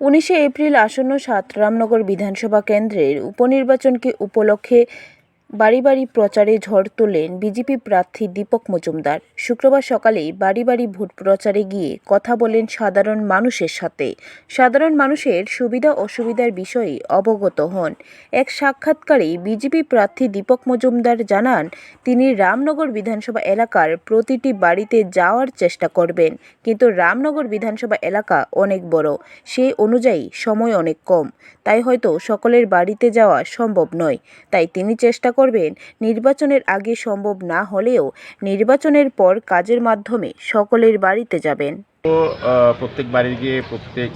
উনিশে এপ্রিল আসন্ন সাতরামনগর বিধানসভা কেন্দ্রের উপনির্বাচনকে উপলক্ষে বাড়ি বাড়ি প্রচারে ঝড় তোলেন বিজেপি প্রার্থী দীপক মজুমদার। শুক্রবার সকালেই বাড়ি বাড়ি ভোট প্রচারে গিয়ে কথা বলেন সাধারণ মানুষের সাথে। সাধারণ মানুষের সুবিধা অসুবিধার বিষয়ে অবগত হন। এক সাক্ষাৎকারে বিজেপি প্রার্থী দীপক মজুমদার জানান, তিনি রামনগর বিধানসভা এলাকার প্রতিটি বাড়িতে যাওয়ার চেষ্টা করবেন, কিন্তু রামনগর বিধানসভা এলাকা অনেক বড় সেই অনুযায়ী সময় অনেক কম। তাই হয়তো সকলের বাড়িতে যাওয়া সম্ভব নয়। তাই তিনি চেষ্টা করবেন, নির্বাচনের আগে সম্ভব না হলেও নির্বাচনের পর কাজের মাধ্যমে সকলের বাড়িতে যাবেন। তো প্রত্যেক বাড়ি গিয়ে প্রত্যেক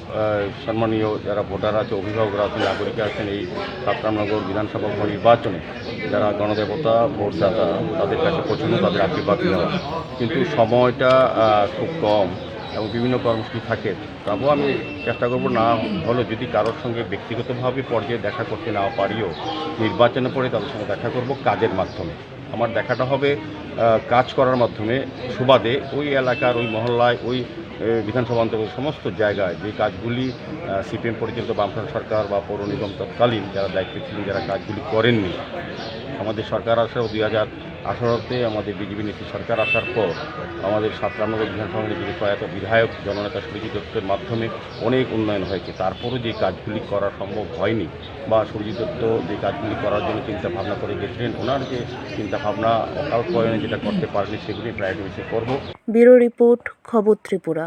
সম্মানীয় যারা ভোটার আছে, অভিভাবকরা আছেন, নাগরিক আছেন, এই সাতরামনগর বিধানসভা উপনির্বাচনে যারা গণদেবতা ভোটদাতা তাদের কাছে পৌঁছানো তাদের আশীর্বাদ নেওয়া। কিন্তু সময়টা খুব কম। এবং বিভিন্ন কর্মসূচি থাকে, তবুও আমি চেষ্টা করব না হলো যদি কারোর সঙ্গে ব্যক্তিগতভাবে পর্যায়ে দেখা করতে না পারিও নির্বাচনের পরে তাদের সঙ্গে দেখা করব কাজের মাধ্যমে। আমার দেখাটা হবে কাজ করার মাধ্যমে সুবাদে ওই এলাকার, ওই মহল্লায়, ওই বিধানসভা অন্তর্গত সমস্ত জায়গায় যে কাজগুলি সিপিএম পরিচালিত বামফ্রন্ট সরকার বা পৌর নিগম তৎকালীন যারা দায়িত্বে ছিলেন, যারা কাজগুলি করেননি। আমাদের সরকার আসার দুই হাজার আঠারোতে আমাদের বিজেপি নীতি সরকার আসার পর আমাদের সাতরামনগর বিধানসভা নির্বাচিত প্রয়াত বিধায়ক, জননেতা সুরজিৎ দত্তের মাধ্যমে অনেক উন্নয়ন হয়েছে। তারপরও যে কাজগুলি করা সম্ভব হয়নি বা সুরজিৎ দত্ত যে কাজগুলি করার জন্য চিন্তা ভাবনা করে গেছিলেন, ওনার যে চিন্তা ভাবনা অকাল প্রয়োজনে যেটা করতে পারেনি সেগুলি প্রায়োরিটি করব। ব্যুরো রিপোর্ট, খবর ত্রিপুরা।